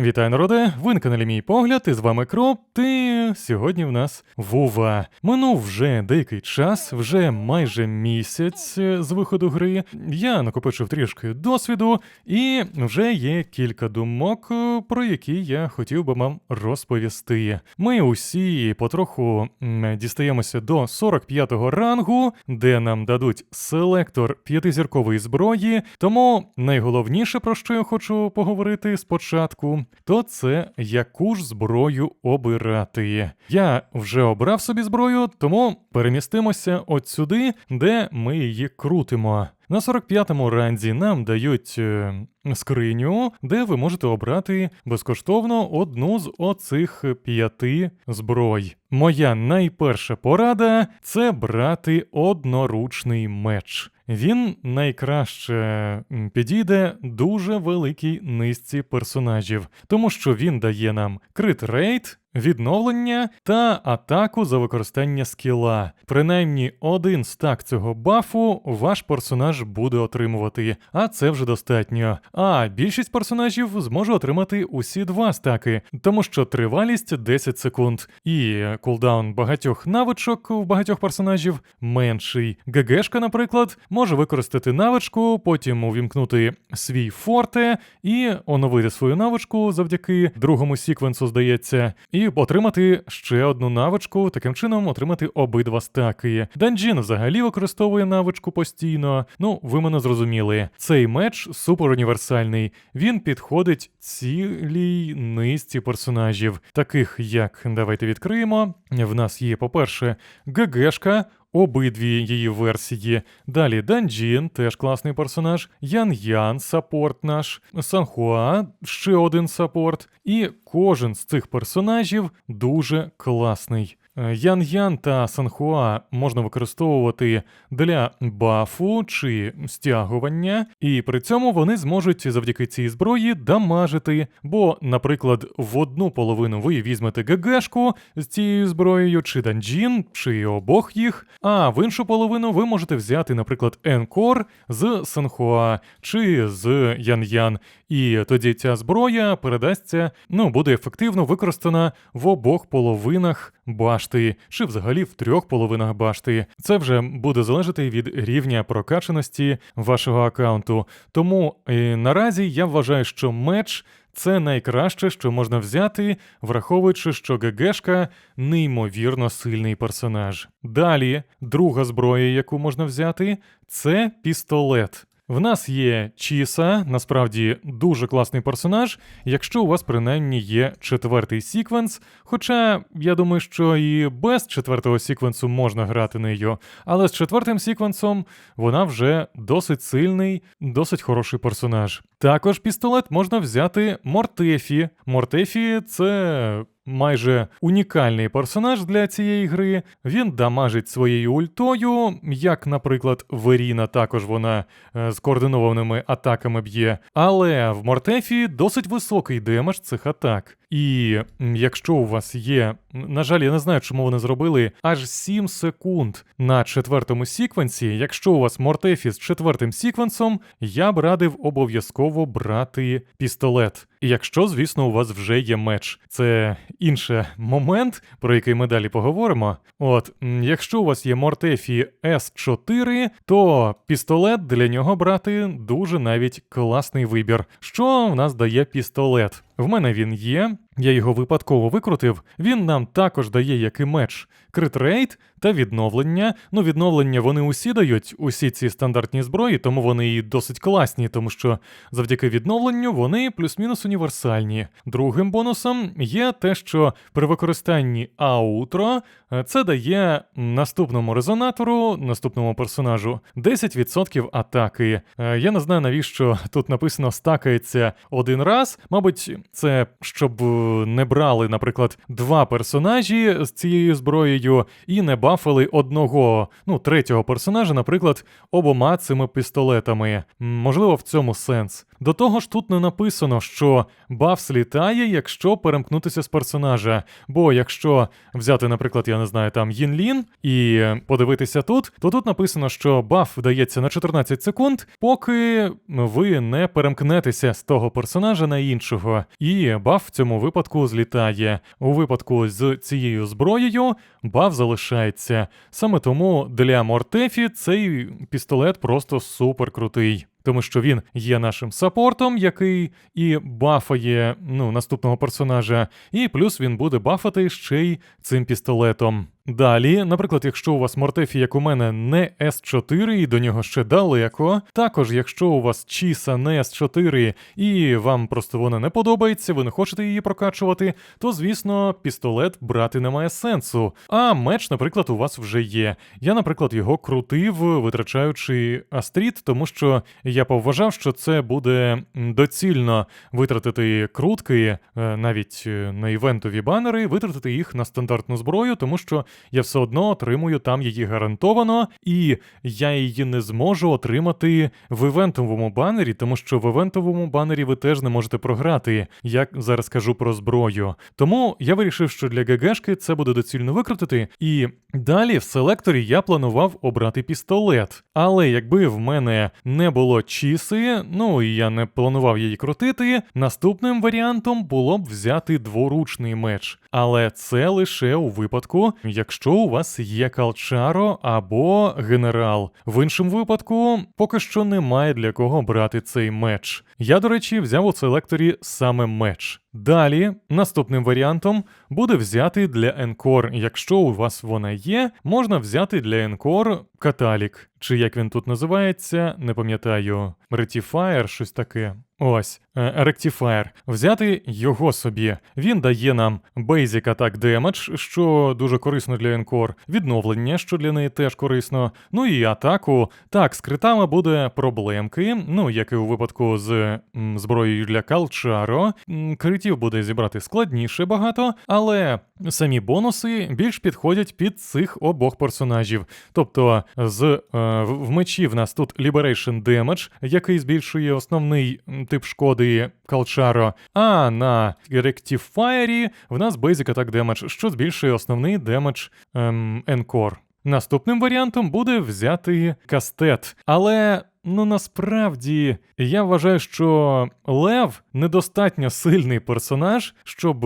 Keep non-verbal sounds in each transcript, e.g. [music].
Вітаю, народе! Ви на каналі Мій Погляд, і з вами Кроп. Ти сьогодні в нас Вова. Минув вже деякий час, вже майже місяць е, з виходу гри. Я накопичив трішки досвіду, і вже є кілька думок, е, про які я хотів би вам розповісти. Ми усі потроху дістаємося до 45-го рангу, де нам дадуть селектор п'ятизіркової зброї. Тому найголовніше, про що я хочу поговорити спочатку, то це яку ж зброю обирати. Я вже обрав собі зброю, тому перемістимося от сюди, де ми її крутимо. На 45-му ранзі нам дають е, скриню, де ви можете обрати безкоштовно одну з оцих п'яти зброй. Моя найперша порада це брати одноручний меч. Він найкраще підійде дуже великій низці персонажів, тому що він дає нам крит рейд, відновлення та атаку за використання скіла. Принаймні один стак цього бафу ваш персонаж буде отримувати, а це вже достатньо. А більшість персонажів зможе отримати усі два стаки, тому що тривалість 10 секунд, і кулдаун багатьох навичок у багатьох персонажів менший. ГГшка, наприклад, може використати навичку, потім увімкнути свій форте і оновити свою навичку завдяки другому сіквенсу, здається, і отримати ще одну навичку, таким чином отримати обидва стаки. Данджін взагалі використовує навичку постійно. Ну, ви мене зрозуміли. Цей меч супер універсальний. Він підходить цілій низці персонажів, таких як давайте відкриємо. В нас є, по-перше, ГГшка. Обидві її версії. Далі Данджін, теж класний персонаж. Ян Ян, сапорт наш, Санхуа, ще один сапорт. І кожен з цих персонажів дуже класний. Е, Ян Ян та Санхуа можна використовувати для бафу чи стягування, і при цьому вони зможуть завдяки цій зброї дамажити. Бо, наприклад, в одну половину ви візьмете ГГшку з цією зброєю, чи данджін, чи обох їх, а в іншу половину ви можете взяти, наприклад, Енкор з Санхуа чи з Ян Ян. І тоді ця зброя передасться, ну, буде ефективно використана в обох половинах башти, чи взагалі в трьох половинах башти. Це вже буде залежати від рівня прокачаності вашого аккаунту. Тому е, наразі я вважаю, що меч. Це найкраще, що можна взяти, враховуючи, що ГГшка неймовірно сильний персонаж. Далі, друга зброя, яку можна взяти, це пістолет. В нас є Чіса, насправді дуже класний персонаж, якщо у вас принаймні є четвертий сіквенс. Хоча я думаю, що і без четвертого сіквенсу можна грати нею, але з четвертим сіквенсом вона вже досить сильний, досить хороший персонаж. Також пістолет можна взяти Мортефі. Мортефі це майже унікальний персонаж для цієї гри. Він дамажить своєю ультою, як, наприклад, Веріна, також вона е, з координованими атаками б'є. Але в Мортефі досить високий демедж цих атак. І якщо у вас є, на жаль, я не знаю, чому вони зробили аж 7 секунд на четвертому сіквенсі. Якщо у вас Мортефі з четвертим сіквенсом, я б радив обов'язково брати пістолет. І якщо, звісно, у вас вже є меч. Це інший момент, про який ми далі поговоримо. От, якщо у вас є Мортефі S4, то пістолет для нього брати дуже навіть класний вибір. Що в нас дає пістолет? В мене він є, я його випадково викрутив. Він нам також дає як і меч, критрейт та відновлення. Ну, відновлення вони усі дають, усі ці стандартні зброї, тому вони і досить класні, тому що завдяки відновленню вони плюс-мінус універсальні. Другим бонусом є те, що при використанні аутро е, це дає наступному резонатору, наступному персонажу 10% атаки. Е, Я не знаю, навіщо тут написано стакається один раз. Мабуть, це щоб не брали, наприклад, два персонажі з цією зброєю і не бафали одного, ну, третього персонажа, наприклад, обома цими пістолетами. Можливо, в цьому сенс. До того ж, тут не написано, що баф слітає, якщо перемкнутися з персонажа. Бо якщо взяти, наприклад, я не знаю, там Їнлін і подивитися тут, то тут написано, що баф вдається на 14 секунд, поки ви не перемкнетеся з того персонажа на іншого. І баф в цьому випадку злітає. У випадку з цією зброєю баф залишається. Саме тому для Мортефі цей пістолет просто супер крутий. Тому що він є нашим сапортом, який і бафає ну, наступного персонажа, і плюс він буде бафати ще й цим пістолетом. Далі, наприклад, якщо у вас Мортефі, як у мене, не С4 і до нього ще далеко, також якщо у вас Чіса не С4 і вам просто вона не подобається, ви не хочете її прокачувати, то звісно пістолет брати немає сенсу. А меч, наприклад, у вас вже є. Я, наприклад, його крутив, витрачаючи Астріт, тому що я повважав, що це буде доцільно витратити крутки, е, навіть е, на івентові банери, витратити їх на стандартну зброю, тому що я все одно отримую там її гарантовано, і я її не зможу отримати в івентовому банері, тому що в івентовому банері ви теж не можете програти, як зараз кажу про зброю. Тому я вирішив, що для ГГшки це буде доцільно викрутити. І далі в селекторі я планував обрати пістолет. Але якби в мене не було чіси, ну і я не планував її крутити, наступним варіантом було б взяти дворучний меч. Але це лише у випадку, якщо у вас є калчаро або генерал. В іншому випадку поки що немає для кого брати цей меч. Я, до речі, взяв у селекторі саме меч. Далі, наступним варіантом буде взяти для Енкор. Якщо у вас вона є, можна взяти для Енкор каталік. Чи як він тут називається, не пам'ятаю. Rectifier, щось таке. Ось, е, Rectifier. Взяти його собі. Він дає нам Basic Attack Damage, що дуже корисно для Енкор, відновлення, що для неї теж корисно. Ну і атаку. Так, з критами буде проблемки, ну як і у випадку з зброєю для Калчаро. М, Критів буде зібрати складніше багато, але самі бонуси більш підходять під цих обох персонажів. Тобто з е, в мечі в нас тут Liberation Damage, який збільшує основний тип шкоди Калчаро, а на Rectifier в нас Basic Attack Damage, що збільшує основний демедж ем, Encore. Наступним варіантом буде взяти кастет, але ну насправді я вважаю, що Лев недостатньо сильний персонаж, щоб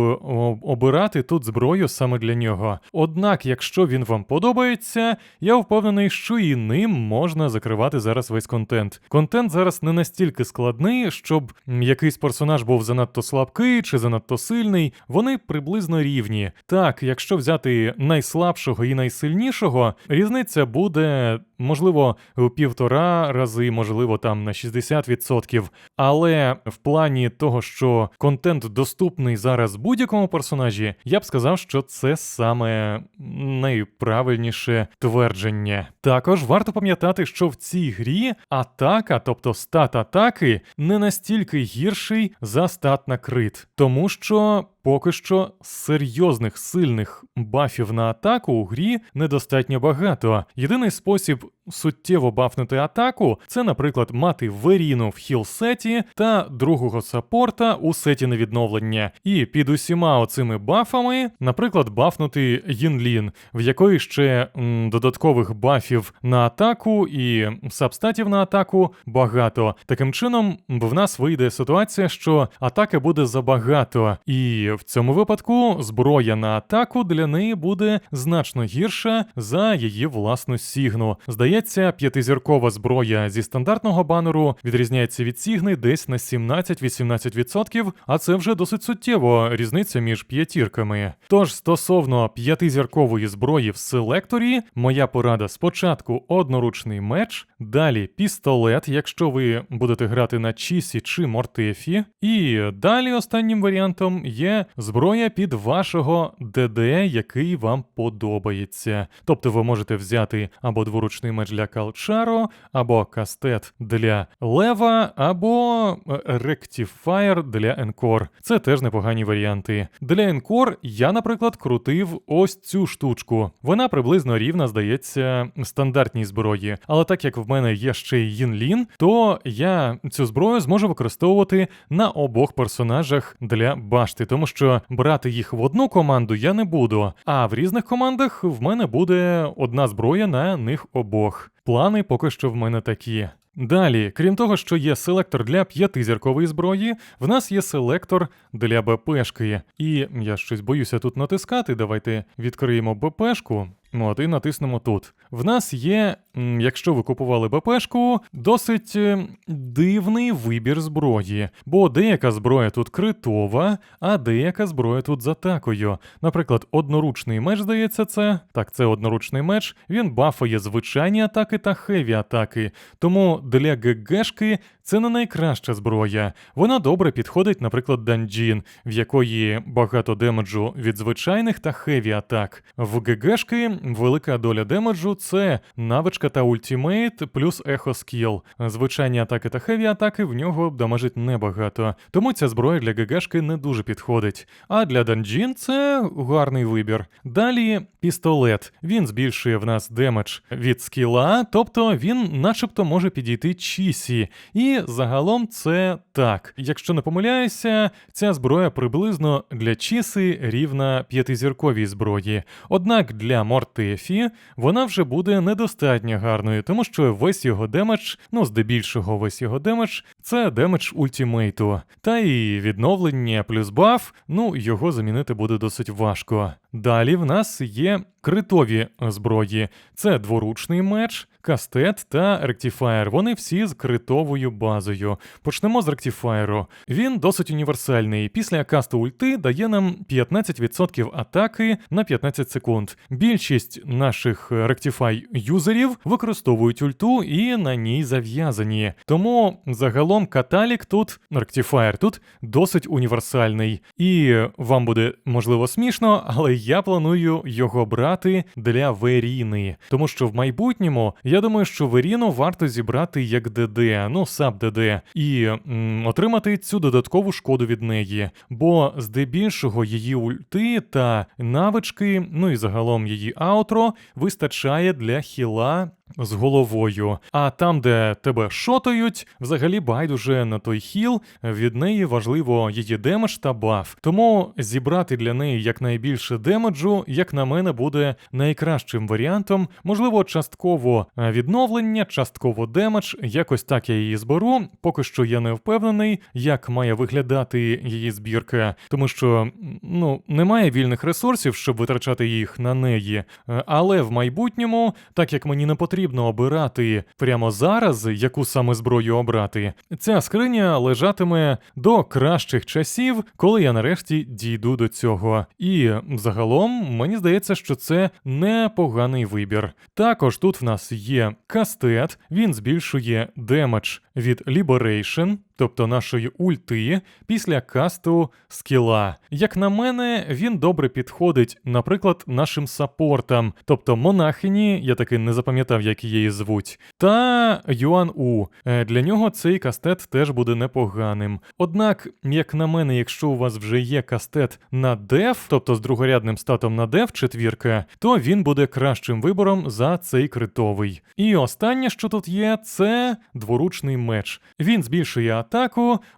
обирати тут зброю саме для нього. Однак, якщо він вам подобається, я впевнений, що і ним можна закривати зараз весь контент. Контент зараз не настільки складний, щоб якийсь персонаж був занадто слабкий чи занадто сильний. Вони приблизно рівні. Так, якщо взяти найслабшого і найсильнішого, різниця буде можливо в півтора рази, можливо, там на 60%. Але в плані того, що контент доступний зараз будь-якому персонажі, я б сказав, що це саме найправильніше твердження. Також варто пам'ятати, що в цій грі атака, тобто стат атаки, не настільки гірший за стат на крит, тому що. Поки що серйозних сильних бафів на атаку у грі недостатньо багато. Єдиний спосіб суттєво бафнути атаку це, наприклад, мати Веріну в хіл-сеті та другого саппорта у сеті на відновлення. І під усіма оцими бафами, наприклад, бафнути Їнлін, в якої ще м, додаткових бафів на атаку і сабстатів на атаку багато. Таким чином, в нас вийде ситуація, що атаки буде забагато, і в цьому випадку зброя на атаку для неї буде значно гірша за її власну сігну. Здається, п'ятизіркова зброя зі стандартного банеру відрізняється від сігни десь на 17-18%, а це вже досить суттєво різниця між п'ятірками. Тож стосовно п'ятизіркової зброї в селекторі, моя порада спочатку одноручний меч, далі пістолет, якщо ви будете грати на Чісі чи Мортефі, і далі останнім варіантом є зброя під вашого ДД, який вам подобається. Тобто ви можете взяти або дворучний меч для Калчаро, або кастет для Лева, або е, Ректіфаєр для Енкор. Це теж непогані варіанти. Для Енкор я, наприклад, крутив ось цю штучку. Вона приблизно рівна, здається, стандартній зброї. Але так як в мене є ще й Їнлін, то я цю зброю зможу використовувати на обох персонажах для башти, тому що брати їх в одну команду я не буду. А в різних командах в мене буде одна зброя на них обох. Плани поки що в мене такі. Далі, крім того, що є селектор для п'ятизіркової зброї, в нас є селектор для БПшки. І я щось боюся тут натискати. Давайте відкриємо БПшку. Ну, от і натиснемо тут. В нас є, якщо ви купували БПшку, досить е, дивний вибір зброї, бо деяка зброя тут критова, а деяка зброя тут з атакою. Наприклад, одноручний меч, здається, це. Так, це одноручний меч. Він бафає звичайні атаки та хеві атаки. Тому для ГГшки це не найкраща зброя. Вона добре підходить, наприклад, данджін, в якої багато демеджу від звичайних та хеві атак. В ГГшки велика доля демеджу це навичка та ультімейт плюс ехо скіл. Звичайні атаки та хеві атаки в нього дамажить небагато. Тому ця зброя для ГГшки не дуже підходить. А для данджін це гарний вибір. Далі пістолет. Він збільшує в нас демедж від скіла, тобто він начебто може підійти чісі. І загалом це так. Якщо не помиляюся, ця зброя приблизно для чіси рівна п'ятизірковій зброї. Однак для Мортефі вона вже буде недостатньо гарною, тому що весь його демедж, ну здебільшого весь його демедж, це демедж ультімейту. Та і відновлення плюс баф, ну його замінити буде досить важко. Далі в нас є критові зброї. Це дворучний меч, кастет та ректіфаєр. Вони всі з критовою базою. Почнемо з ректіфаєру. Він досить універсальний. Після касту ульти дає нам 15% атаки на 15 секунд. Більшість наших ректіфай юзерів використовують ульту і на ній зав'язані. Тому загалом каталік тут, ректіфаєр тут досить універсальний. І вам буде можливо смішно, але я планую його брати для Веріни, тому що в майбутньому я думаю, що Веріну варто зібрати як ДД, ну саб ДД, і м, отримати цю додаткову шкоду від неї. Бо здебільшого її ульти та навички, ну і загалом її аутро вистачає для хіла з головою. А там, де тебе шотають, взагалі байдуже на той хіл, від неї важливо її демедж та баф. Тому зібрати для неї якнайбільше демеджу, як на мене, буде найкращим варіантом. Можливо, частково е, відновлення, частково демедж, якось так я її зберу. Поки що я не впевнений, як має виглядати її збірка, тому що ну немає вільних ресурсів, щоб витрачати їх на неї. Е, Але в майбутньому, так як мені не потрібно обирати прямо зараз, яку саме зброю обрати, ця скриня лежатиме до кращих часів, коли я нарешті дійду до цього. І загалом мені здається, що це непоганий вибір. Також тут в нас є кастет, він збільшує демедж від Liberation, тобто нашої ульти, після касту скіла. Як на мене, він добре підходить, наприклад, нашим саппортам, тобто монахині, я таки не запам'ятав, як її звуть, та Юан У. Е, Для нього цей кастет теж буде непоганим. Однак, як на мене, якщо у вас вже є кастет на деф, тобто з другорядним статом на деф четвірка, то він буде кращим вибором за цей критовий. І останнє, що тут є, це дворучний меч. Він збільшує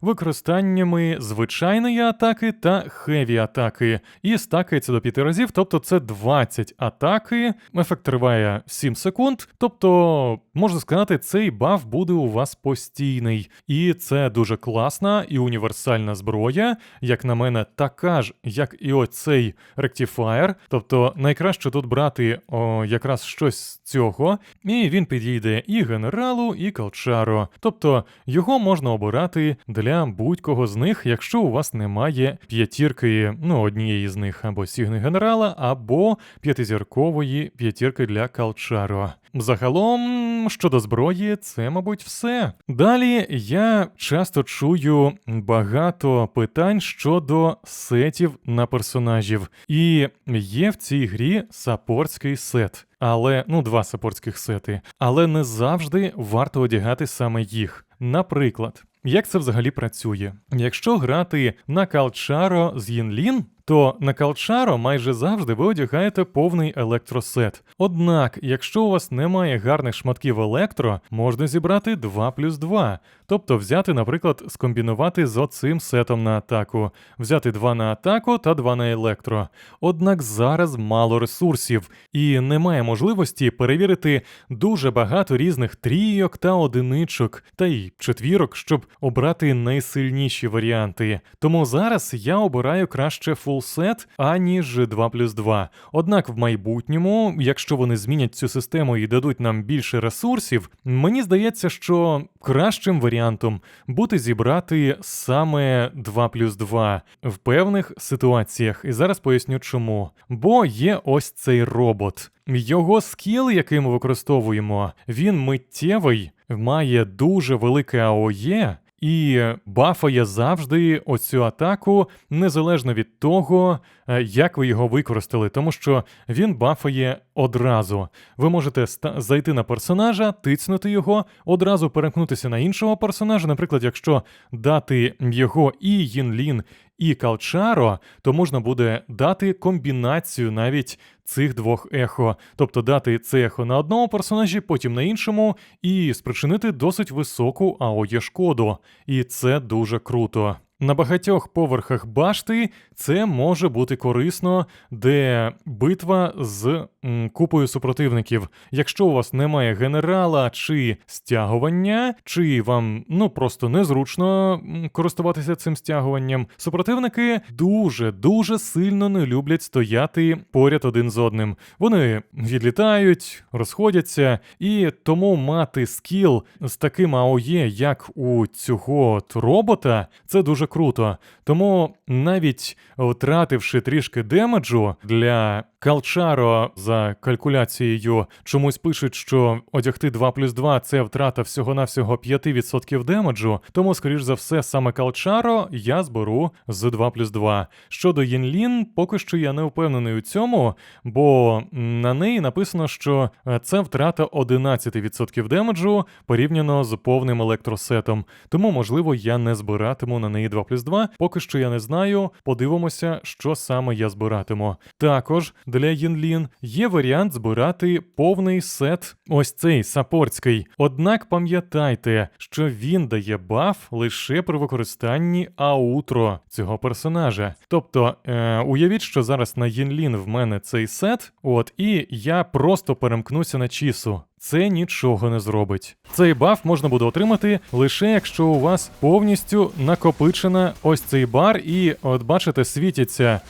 використаннями звичайної атаки та хеві атаки, і стакається до 5 разів, тобто це 20 атаки. Ефект триває 7 секунд. Тобто, можна сказати, цей баф буде у вас постійний. І це дуже класна і універсальна зброя, як на мене, така ж, як і оцей ректифаєр. Тобто найкраще тут брати о, якраз щось з цього, і він підійде і генералу, і калчаро. Тобто його можна обирати для будь-кого з них, якщо у вас немає п'ятірки, ну однієї з них або сігни генерала, або п'ятизіркової п'ятірки для калчаро. Загалом, щодо зброї, це, мабуть, все. Далі я часто чую багато питань щодо сетів на персонажів, і є в цій грі саппортський сет. Але ну, два саппортських сети. Але не завжди варто одягати саме їх. Наприклад, як це взагалі працює? Якщо грати на Калчаро з Їнлін, то на Калчаро майже завжди ви одягаєте повний електросет. Однак, якщо у вас немає гарних шматків електро, можна зібрати 2 плюс 2. Тобто взяти, наприклад, скомбінувати з оцим сетом на атаку, взяти 2 на атаку та 2 на електро. Однак зараз мало ресурсів і немає можливості перевірити дуже багато різних трійок та одиничок, та й четвірок, щоб обрати найсильніші варіанти. Тому зараз я обираю краще фулсет, аніж 2 плюс 2. Однак в майбутньому, якщо вони змінять цю систему і дадуть нам більше ресурсів, мені здається, що кращим варіантом буде зібрати саме 2 плюс 2 в певних ситуаціях. І зараз поясню чому. Бо є ось цей робот. Його скіл, який ми використовуємо, він миттєвий, має дуже велике АОЄ. І бафає завжди оцю атаку незалежно від того, е, як ви його використали, тому що він бафає одразу. Ви можете ста- зайти на персонажа, тицнути його, одразу перемкнутися на іншого персонажа. Наприклад, якщо дати його і Їнлін, і Калчаро, то можна буде дати комбінацію навіть цих двох ехо, тобто дати це ехо на одному персонажі, потім на іншому, і спричинити досить високу АОЄ шкоду. І це дуже круто. На багатьох поверхах башти це може бути корисно, де битва з купою супротивників. Якщо у вас немає генерала чи стягування, чи вам ну просто незручно користуватися цим стягуванням, супротивники дуже дуже сильно не люблять стояти поряд один з одним. Вони відлітають, розходяться, і тому мати скіл з таким АОЄ, як у цього робота, це дуже круто. Тому навіть втративши трішки демеджу для Калчаро за калькуляцією, чомусь пишуть, що одягти 2 плюс 2 це втрата всього-навсього 5% демеджу, тому, скоріш за все, саме Калчаро я зберу з 2 плюс 2. Щодо Єнлін, поки що я не впевнений у цьому, бо на неї написано, що е, це втрата 11% демеджу порівняно з повним електросетом. Тому, можливо, я не збиратиму на неї 2 плюс 2. Поки що я не знаю. Подивимося, що саме я збиратиму. Також для Єнлін є варіант збирати повний сет, ось цей саппортський. Однак пам'ятайте, що він дає баф лише при використанні аутро цього персонажа. Тобто, е, уявіть, що зараз на Єнлін в мене цей сет, от, і я просто перемкнуся на Чісу. Це нічого не зробить. Цей баф можна буде отримати лише якщо у вас повністю накопичена ось цей бар, і от бачите, світяться.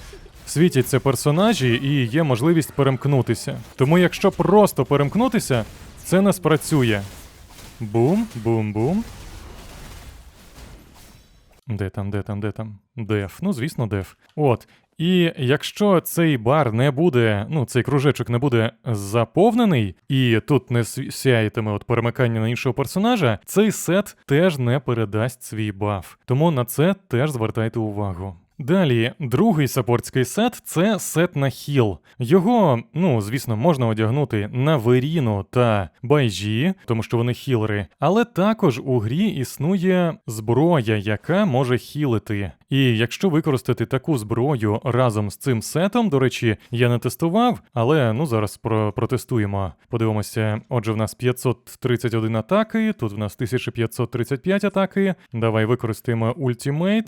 Світяться персонажі і є можливість перемкнутися. Тому якщо просто перемкнутися, це не спрацює. Бум, бум, бум. Де там, де там, де там? Деф. Ну, звісно, деф. От. І якщо цей бар не буде, ну цей кружечок не буде заповнений, і тут не сяєтиме от перемикання на іншого персонажа, цей сет теж не передасть свій баф. Тому на це теж звертайте увагу. Далі, другий саппортський сет це сет на хіл. Його, ну звісно, можна одягнути на Веріну та Байжі, тому що вони хілери. Але також у грі існує зброя, яка може хілити. І якщо використати таку зброю разом з цим сетом, до речі, я не тестував, але ну зараз про протестуємо. Подивимося, отже, в нас 531 атаки, тут в нас 1535 атаки. Давай використаємо ультимейт.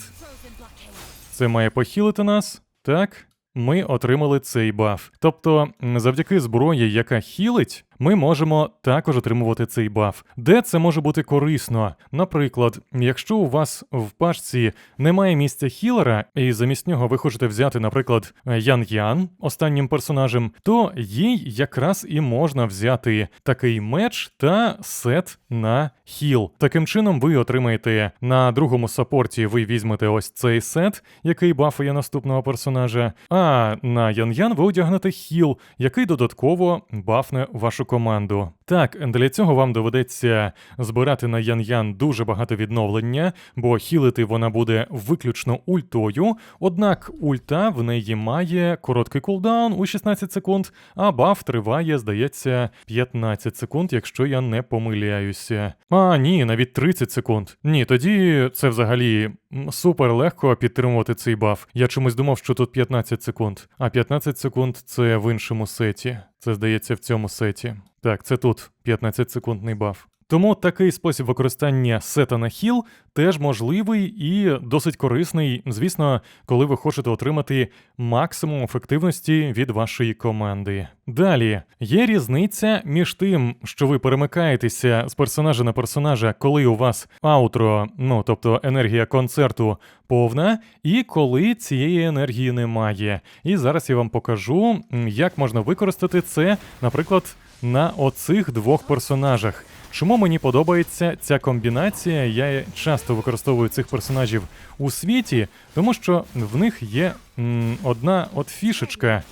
Це має похилити нас. Так. Ми отримали цей баф. Тобто, завдяки зброї, яка хілить, ми можемо також отримувати цей баф. Де це може бути корисно? Наприклад, якщо у вас в пашці немає місця хілера, і замість нього ви хочете взяти, наприклад, Ян Ян останнім персонажем, то їй якраз і можна взяти такий меч та сет на хіл. Таким чином, ви отримаєте на другому саппорті, ви візьмете ось цей сет, який бафує наступного персонажа. А на Ян Ян ви одягнете хіл, який додатково бафне вашу команду. Так, для цього вам доведеться збирати на Ян-Ян дуже багато відновлення, бо хілити вона буде виключно ультою. Однак ульта в неї має короткий кулдаун у 16 секунд, а баф триває, здається, 15 секунд, якщо я не помиляюся. А, ні, навіть 30 секунд. Ні, тоді це взагалі супер легко підтримувати цей баф. Я чомусь думав, що тут 15 секунд. А 15 секунд це в іншому сеті. Це здається в цьому сеті. Так, це тут 15 секундний баф. Тому такий спосіб використання сета на хіл теж можливий і досить корисний, звісно, коли ви хочете отримати максимум ефективності від вашої команди. Далі є різниця між тим, що ви перемикаєтеся з персонажа на персонажа, коли у вас аутро, ну тобто енергія концерту повна, і коли цієї енергії немає. І зараз я вам покажу, як можна використати це, наприклад, на оцих двох персонажах. Чому мені подобається ця комбінація? Я часто використовую цих персонажів у світі, тому що в них є м, одна от фішечка.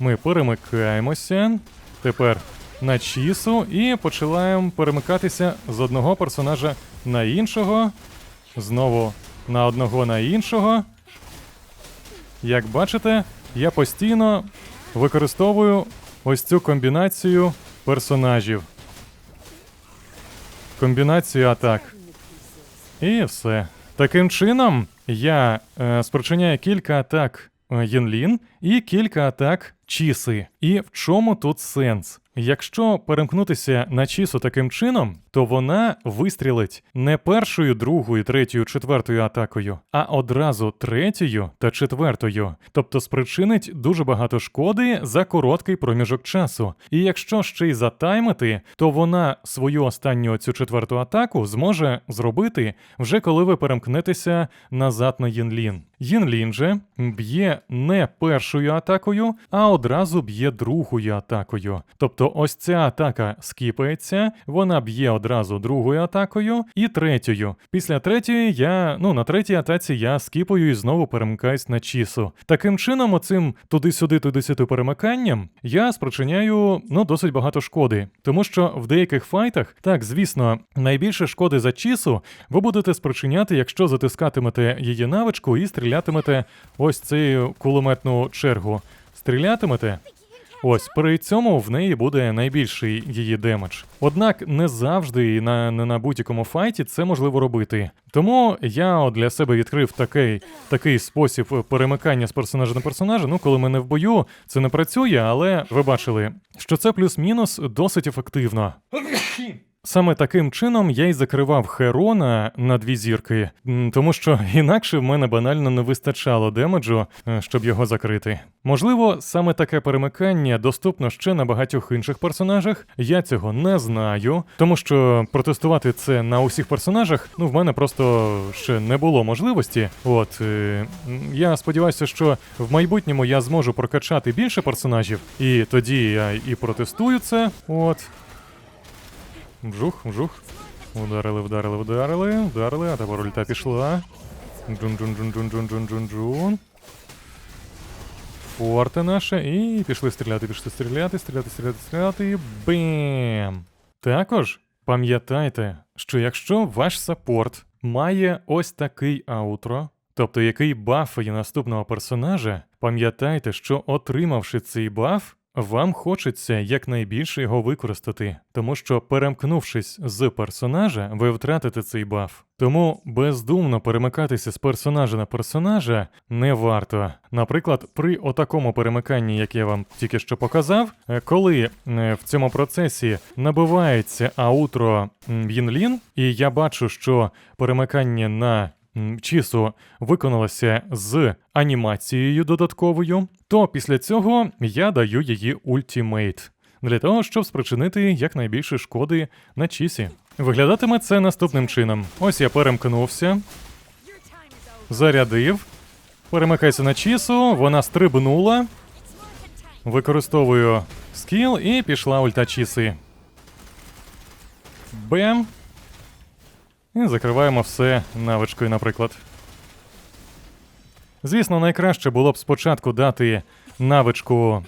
Ми перемикаємося тепер на чісу і починаємо перемикатися з одного персонажа на іншого, знову на одного на іншого. Як бачите, я постійно використовую ось цю комбінацію персонажів. Комбінацію атак. І все. Таким чином, я е, спричиняю кілька атак е, Єнлін і кілька атак Чіси. І в чому тут сенс? Якщо перемкнутися на Чісу таким чином, то вона вистрілить не першою, другою, третьою, четвертою атакою, а одразу третьою та четвертою, тобто спричинить дуже багато шкоди за короткий проміжок часу. І якщо ще й затаймити, то вона свою останню цю четверту атаку зможе зробити вже коли ви перемкнетеся назад на Єнлін. Єнлін же б'є не першою атакою, а одразу б'є другою атакою. Тобто ось ця атака скіпається, вона б'є одразу другою атакою і третьою. Після третьої я, ну на третій атаці я скіпаю і знову перемикаюсь на чісу. Таким чином, оцим туди-сюди, туди-сюди перемиканням я спричиняю ну досить багато шкоди. Тому що в деяких файтах, так звісно, найбільше шкоди за чісу ви будете спричиняти, якщо затискатимете її навичку і стрілятимете ось цю кулеметну чергу. Стрілятимете. Ось при цьому в неї буде найбільший її демедж. Однак не завжди і на, не на будь-якому файті це можливо робити. Тому я для себе відкрив такий, такий спосіб перемикання з персонажа на персонажа. Ну, коли ми не в бою, це не працює, але ви бачили, що це плюс-мінус досить ефективно. [laughs] Саме таким чином я й закривав Херона на дві зірки, тому що інакше в мене банально не вистачало демеджу, е, щоб його закрити. Можливо, саме таке перемикання доступно ще на багатьох інших персонажах. Я цього не знаю, тому що протестувати це на усіх персонажах, ну в мене просто ще не було можливості. От е, я сподіваюся, що в майбутньому я зможу прокачати більше персонажів, і тоді я і протестую це. От. Вжух, вжух. Ударили, вдарили, вдарили, вдарили, а тепер ульта пішла. Джун джун джун джун джун джун джун джун. Форте наше. І пішли стріляти, пішли стріляти, стріляти, стріляти, стріляти. І бем! Також пам'ятайте, що якщо ваш саппорт має ось такий аутро, тобто який бафає наступного персонажа, пам'ятайте, що отримавши цей баф, вам хочеться якнайбільше його використати, тому що перемкнувшись з персонажа, ви втратите цей баф. Тому бездумно перемикатися з персонажа на персонажа не варто. Наприклад, при отакому перемиканні, як я вам тільки що показав, е, коли е, в цьому процесі набивається аутро м, Єнлін, і я бачу, що перемикання на Чісу виконалося з анімацією додатковою, то після цього я даю її ультімейт для того, щоб спричинити якнайбільше шкоди на Чісі. Виглядатиме це наступним чином: ось я перемкнувся, зарядив, перемикайся на Чісу, вона стрибнула, використовую скіл і пішла ульта Чіси. Бем. І закриваємо все навичкою, наприклад. Звісно, найкраще було б спочатку дати навичку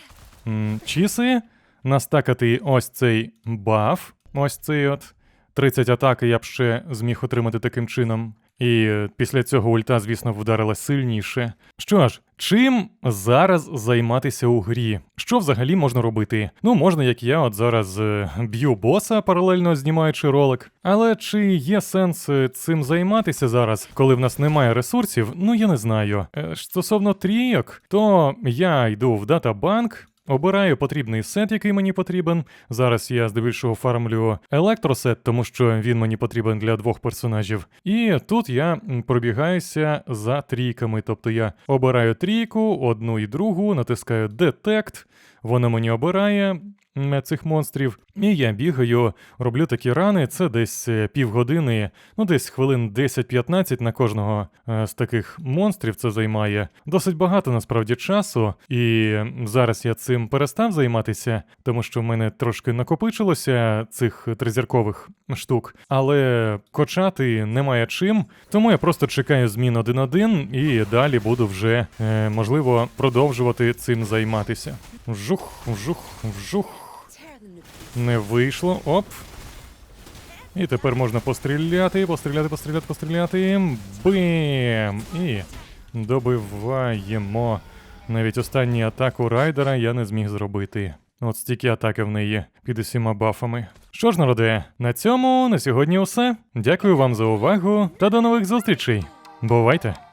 м, чіси, настакати ось цей баф, ось цей от. 30 атаки я б ще зміг отримати таким чином. І після цього ульта, звісно, вдарила сильніше. Що ж, чим зараз займатися у грі? Що взагалі можна робити? Ну, можна, як я, от зараз е, б'ю боса, паралельно знімаючи ролик. Але чи є сенс е, цим займатися зараз, коли в нас немає ресурсів? Ну я не знаю. Е, Стосовно трійок, то я йду в датабанк. Обираю потрібний сет, який мені потрібен. Зараз я здебільшого фармлю електросет, тому що він мені потрібен для двох персонажів. І тут я пробігаюся за трійками. Тобто я обираю трійку, одну і другу, натискаю Detect, вона мені обирає цих монстрів. І я бігаю, роблю такі рани. Це десь е, півгодини, ну десь хвилин 10-15 на кожного е, з таких монстрів це займає. Досить багато насправді часу. І зараз я цим перестав займатися, тому що в мене трошки накопичилося цих тризіркових штук, але качати немає чим. Тому я просто чекаю змін 1-1 і далі буду вже е, можливо продовжувати цим займатися. Вжух, вжух, вжух. Не вийшло. Оп. І тепер можна постріляти, постріляти, постріляти, постріляти. Бим! І добиваємо. Навіть останню атаку райдера я не зміг зробити. От стільки атаки в неї під усіма бафами. Що ж, народе, на цьому на сьогодні усе. Дякую вам за увагу та до нових зустрічей. Бувайте!